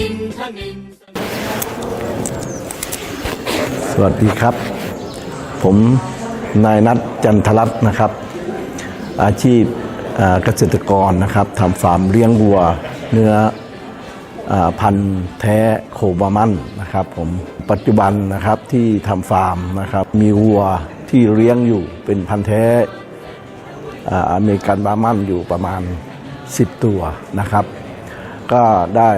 อินทนินสวัสดีครับ ผมนายนัทจันทรัตน์นะครับ อาชีพเกษตรกรนะครับทำฟาร์มเลี้ยงวัวเนื้ออพันธุ์แท้โคบามันนะครับผมปัจจุบันนะครับที่ทำฟาร์มนะครับ มีวัวที่เลี้ยงอยู่เป็นพันธุ์แท้อเมริกันบามันอยู่ประมาณ 10 ตัวนะครับ ก็ได้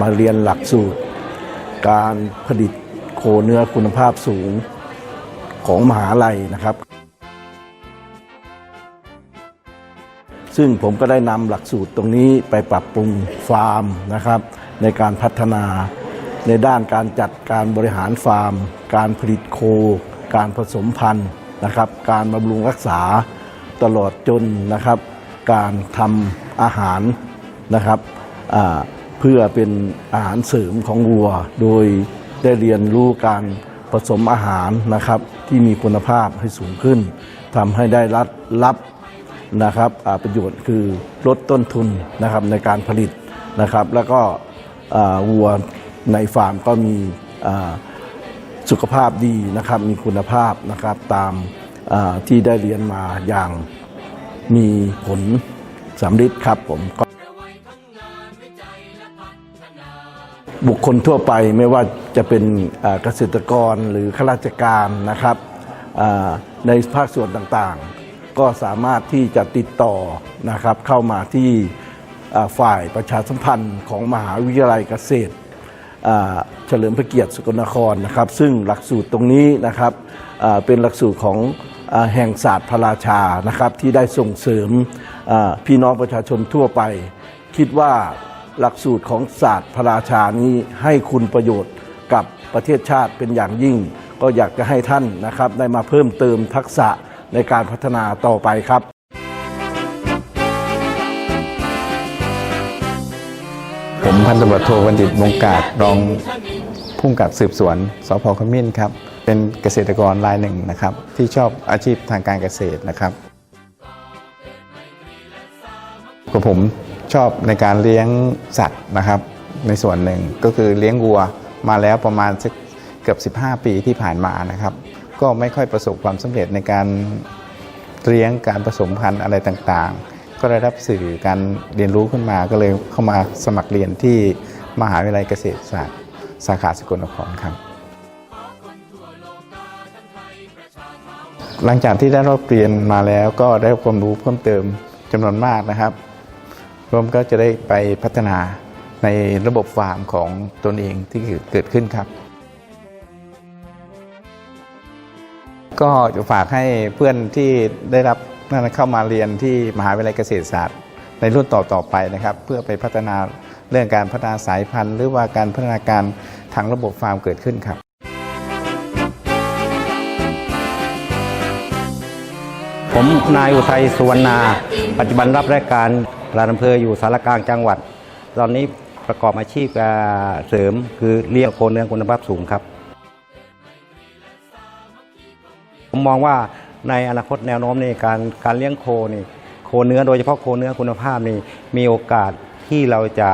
มาเรียนหลักสูตร การผลิตโคเนื้อคุณภาพสูงของมหาลัยนะครับ ซึ่งผมก็ได้นำหลักสูตรตรงนี้ไปปรับปรุงฟาร์มนะครับ ในการพัฒนาในด้านการจัดการบริหารฟาร์ม การผลิตโค การผสมพันธุ์นะครับ การบำรุงรักษาตลอดจนนะครับ การทำอาหารนะครับ เพื่อเป็นอาหารเสริมของวัว โดยได้เรียนรู้การผสมอาหารนะครับที่มีคุณภาพให้สูงขึ้นทำให้ได้รับรับนะครับประโยชน์คือลดต้นทุนนะครับในการผลิตนะครับ แล้วก็วัวในฟาร์มก็มีสุขภาพดีนะครับมีคุณภาพนะครับตามที่ได้เรียนมาอย่างมีผลสำเร็จครับผม บุคคลทั่วไปไม่ว่าจะเป็นเกษตรกรหรือข้าราชการนะครับในภาคส่วนต่างๆ ก็สามารถที่จะติดต่อนะครับเข้ามาที่ฝ่ายประชาสัมพันธ์ของมหาวิทยาลัยเกษตรเฉลิมพระเกียรติสกลนครนะครับ ซึ่งหลักสูตรตรงนี้นะครับเป็นหลักสูตรของแห่งศาสตร์พระราชานะครับที่ได้ส่งเสริมพี่น้องประชาชนทั่วไป คิดว่า หลักสูตรของศาสตร์พระราชานี้ให้คุณประโยชน์กับประเทศชาติเป็นอย่างยิ่ง ก็อยากจะให้ท่านนะครับได้มาเพิ่มเติมทักษะในการพัฒนาต่อไปครับผมพันตำรวจโทบัณฑิตวงกาดรองผู้กำกับสืบสวนสพขมิ้นครับ เป็นเกษตรกรรายหนึ่งนะครับ ที่ชอบอาชีพทางการเกษตรนะครับกับผม ชอบในการเลี้ยงสัตว์นะครับ ในส่วนหนึ่งก็คือเลี้ยงวัวมาแล้วประมาณเกือบ 15 ปีที่ผ่านมานะครับ ก็ไม่ค่อยประสบความสำเร็จในการเลี้ยงการผสมพันธุ์อะไรต่างๆ ก็ได้รับสื่อการเรียนรู้ขึ้นมาก็เลยเข้ามาสมัครเรียนที่มหาวิทยาลัยเกษตรศาสตร์ สาขาสกลนครครับ หลังจากที่ได้รับเรียนมาแล้วก็ได้ความรู้เพิ่มเติมจำนวนมากนะครับ รวมก็จะได้ไปพัฒนาในระบบฟาร์มของตนเองที่เกิดขึ้นครับ ก็จะฝากให้เพื่อนที่ได้รับนั่นเข้ามาเรียนที่มหาวิทยาลัยเกษตรศาสตร์ ในรุ่นต่อๆไปนะครับ เพื่อไปพัฒนาเรื่องการพัฒนาสายพันธุ์ หรือว่าการพัฒนาการทางระบบฟาร์มเกิดขึ้นครับผมนายอุทัยสุวรรณา ปัจจุบันรับราชการ ปลัดอำเภออยู่สารกลางจังหวัด ตอนนี้ประกอบอาชีพเสริมคือเลี้ยงโคเนื้อคุณภาพสูงครับ ผมมองว่าในอนาคตแนวโน้มในการการเลี้ยงโคนี่โคเนื้อโดยเฉพาะโคเนื้อคุณภาพนี่มีโอกาสที่เราจะ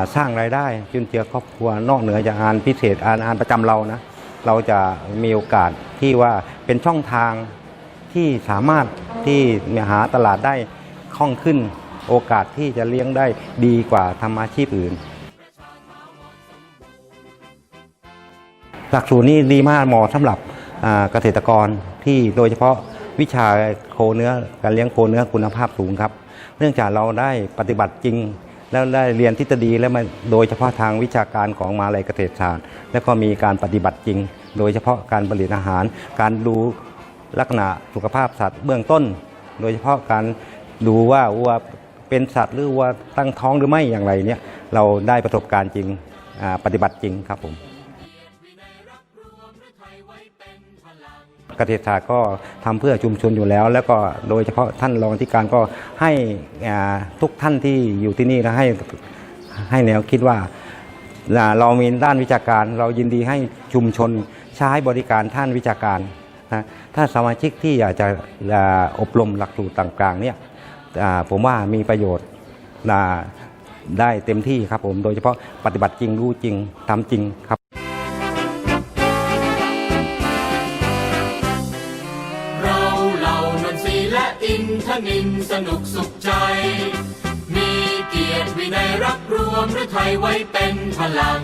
าสร้างรายได้จุนเจือครอบครัวนอกเหนือจากงานพิเศษงานงานประจำเรานะเราจะมีโอกาสที่ว่าเป็นช่องทางที่สามารถที่หาตลาดได้คล่องขึ้น โอกาสที่จะเลี้ยงได้ดีกว่าทำอาชีพอื่น หลักสูตรนี้ดีมากเหมาะสำหรับเกษตรกรที่โดยเฉพาะวิชาโคเนื้อการเลี้ยงโคเนื้อคุณภาพสูงครับ เนื่องจากเราได้ปฏิบัติจริง แล้วได้เรียนทฤษฎีแล้วมาโดยเฉพาะทางวิชาการของมาลัยเกษตรศาสตร์ แล้วก็มีการปฏิบัติจริง โดยเฉพาะการผลิตอาหาร การดูลักษณะสุขภาพสัตว์เบื้องต้น โดยเฉพาะการดูว่าวัว เป็นสัตว์หรือวัวตั้งท้องหรือไม่อย่างไรเนี่ยเราได้ประสบการณ์จริงปฏิบัติจริงครับผมเกษตรศาสตร์ก็ทำเพื่อชุมชนอยู่แล้ว แล้วก็โดยเฉพาะท่านรองที่การก็ให้ทุกท่านที่อยู่ที่นี่นะให้ให้แนวคิดว่าเรามีด้านวิชาการ เรายินดีให้ชุมชนใช้บริการท่านวิชาการนะถ้าสมาชิกที่อยากจะอบรมหลักสูตรต่างๆเนี่ย ผมว่ามีประโยชน์ได้เต็มที่ครับผมโดยเฉพาะปฏิบัติจริงรู้จริงทำจริงครับเราเหล่านนทีและอินทนินสนุกสุขใจ มีเกียรติวินัยรักรวมหรือไทยไว้เป็นพลัง